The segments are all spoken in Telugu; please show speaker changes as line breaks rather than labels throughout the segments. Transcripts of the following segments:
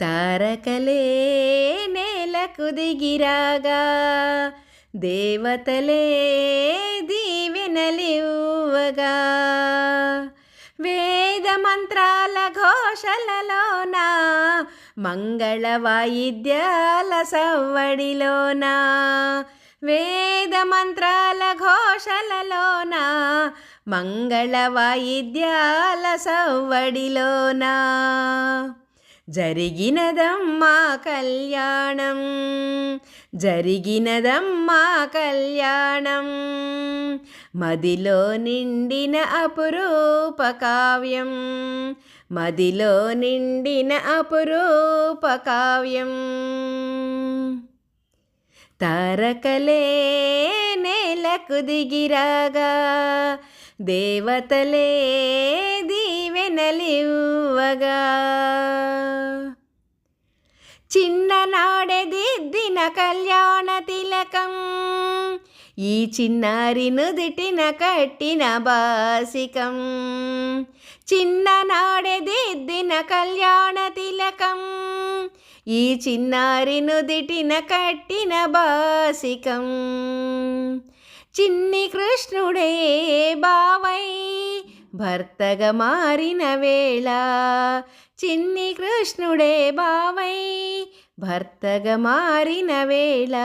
తారకలే నేలకు దిగిరాగా దేవతలే దీవెనలివ్వగా. వేద మంత్రాల ఘోషలలోన మంగళ వాయిద్యాల సవ్వడిలోన? వేద మంత్రాల ఘోషలలోన మంగళ వాయిద్యాల సవ్వడిలోన? జరిగినదమ్మా కళ్యాణం జరిగినదమ్మా కళ్యాణం. మదిలో నిండిన అపురూప కావ్యం మదిలో నిండిన అపురూప కావ్యం. తారకలే నేలకు దిగిరాగా దేవతలే దీవెనలివ్వగా చిన్ననాడే దిద్దిన కళ్యాణ తిలకం ఈ చిన్నారి నుదిటిన కట్టిన బాసికం. చిన్ననాడే దిద్దిన కళ్యాణ తిలకం ఈ చిన్నారి నుదిటిన కట్టిన బాసికం. చిన్ని కృష్ణుడే బావై భర్తగా మారిన వేళ చిన్ని కృష్ణుడే బావై భర్తగా మారిన వేళ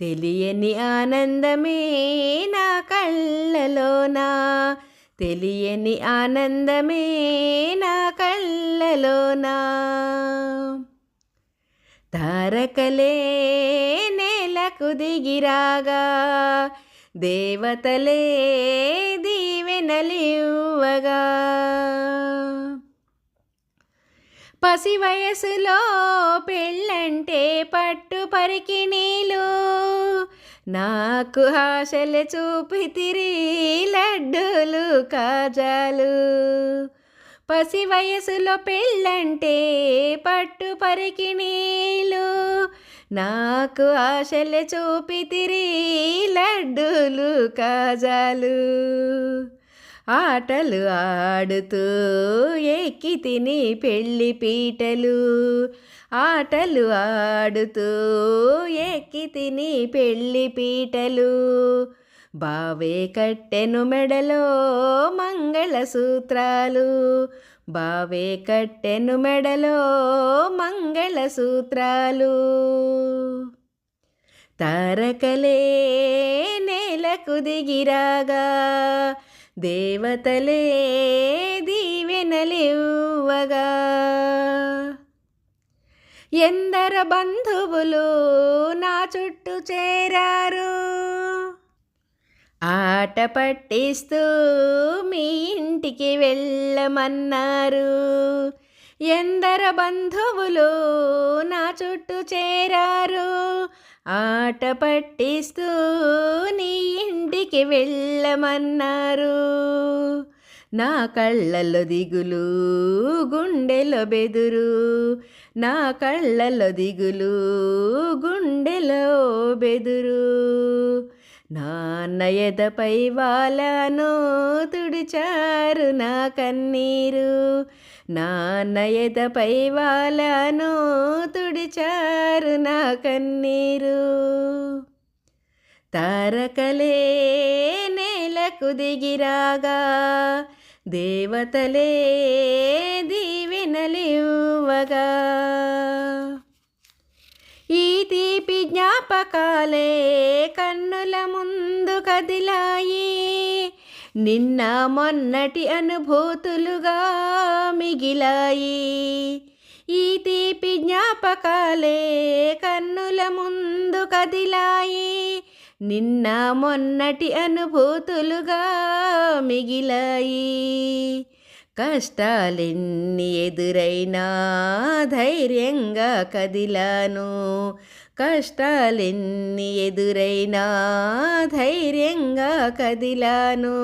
తెలియని ఆనందమే నా కళ్ళలోనా? తెలియని ఆనందమే నా కళ్ళలోనా? తారకలే నేలకు దిగిరాగా దేవతలే దీవ పసి వయసులో పెళ్ళంటే పట్టు పరికి నీళ్ళు నాకు ఆశలు చూపితిరి లడ్డూలు కాజాలు. పసి వయసులో పెళ్ళంటే పట్టు పరికి నీళ్ళు నాకు ఆశలు చూపితిరి లడ్డూలు కాజాలు. ఆటలు ఆడుతూ ఎక్కి తిని పెళ్ళి పీటలు. ఆటలు ఆడుతూ ఎక్కి తిని పెళ్ళి పీటలు. బావే కట్టెను మెడలో మంగళసూత్రాలు బావే కట్టెను మెడలో మంగళసూత్రాలు తారకలే నేలకు దిగిరాగా దేవతలే దీవెనలివ్వగా. ఎందర బంధువులు నా చుట్టూ చేరారు. ఆట పట్టిస్తూ మీ ఇంటికి వెళ్ళమన్నారు. ఎందర బంధువులు నా చుట్టూ చేరారు. ఆట పట్టిస్తూ నీ ఇంటికి వెళ్ళమన్నారు. నా కళ్ళల్లో దిగులు గుండెలో బెదురు. నా కళ్ళల్లో దిగులు గుండెలో బెదురు. నాన్న ఎదపై తుడిచారు నా కన్నీరు. నాన్న ఎదపై తుడిచారు నా కన్నీరు. తారకలే నేలకు దిగిరాగా దేవతలే దీవెనలివ్వగా. తీపి జ్ఞాపకాలే కన్నుల ముందు కదిలాయి. నిన్న మొన్నటి అనుభూతులుగా మిగిలాయి. ఈ తీపి జ్ఞాపకాలే కన్నుల ముందు కదిలాయి. నిన్న మొన్నటి అనుభూతులుగా మిగిలాయి. కష్టాలెన్ని ఎదురైనా ధైర్యంగా కదిలాను. కష్టాలెన్ని ఎదురైనా ధైర్యంగా కదిలాను.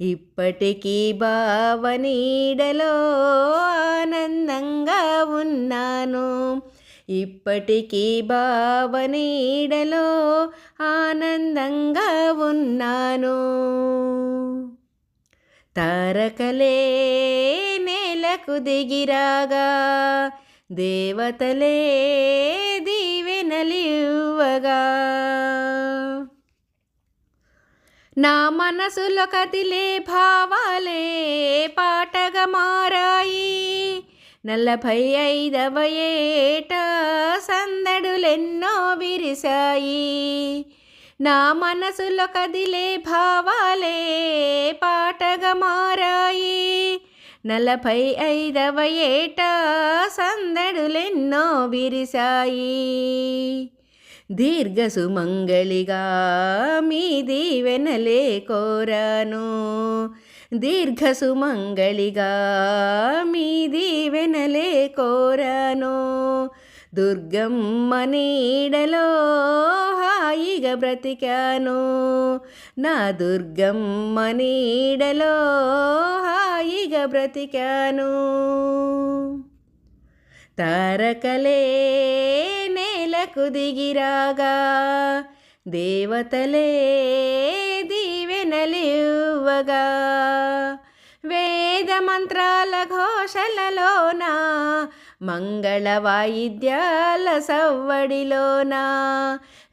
ఇప్పటికీ భావనీడలో ఆనందంగా ఉన్నాను. ఇప్పటికీ భావనీడలో ఆనందంగా ఉన్నాను. తారకలే నేలకు దిగిరాగా దేవతలే దీవెనలివ్వగా నా మనసులో కదిలే భావాలే పాటగా మారాయి. నలభై ఐదవ ఏట సందడులెన్నో విరిశాయి. నా మనసులో కదిలే భావాలే పాటగా మారాయి. నలభై ఐదవ ఏట సందడులెన్నో విరిశాయి. దీర్ఘ సుమంగళిగా మీ దీవెనలే కోరాను. దీర్ఘ సుమంగళిగా మీ దీవెనలే కోరాను. దుర్గమ్మ నీడలో హాయిగా బ్రతికాను. నా దుర్గమ్మ నీడలో హాయిగా బ్రతికాను. తారకలే నేలకు దిగిరాగా దేవతలే దీవెనలివ్వగా. వేద మంత్రాల ఘోషలలోనా మంగళ వాయిద్యాల సవ్వడిలోనా?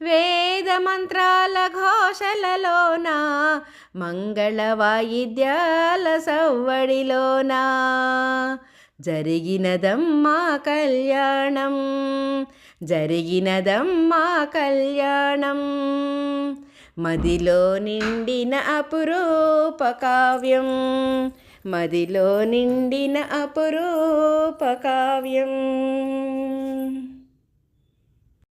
వేద మంత్రాల ఘోషలలోనా? మంగళ వాయిద్యాల సవ్వడిలోనా? జరిగినదమ్మా కళ్యాణం జరిగినదమ్మా కళ్యాణం. మదిలో నిండిన అపురూప కావ్యం మదిలో నిండిన అపురూప కావ్యం.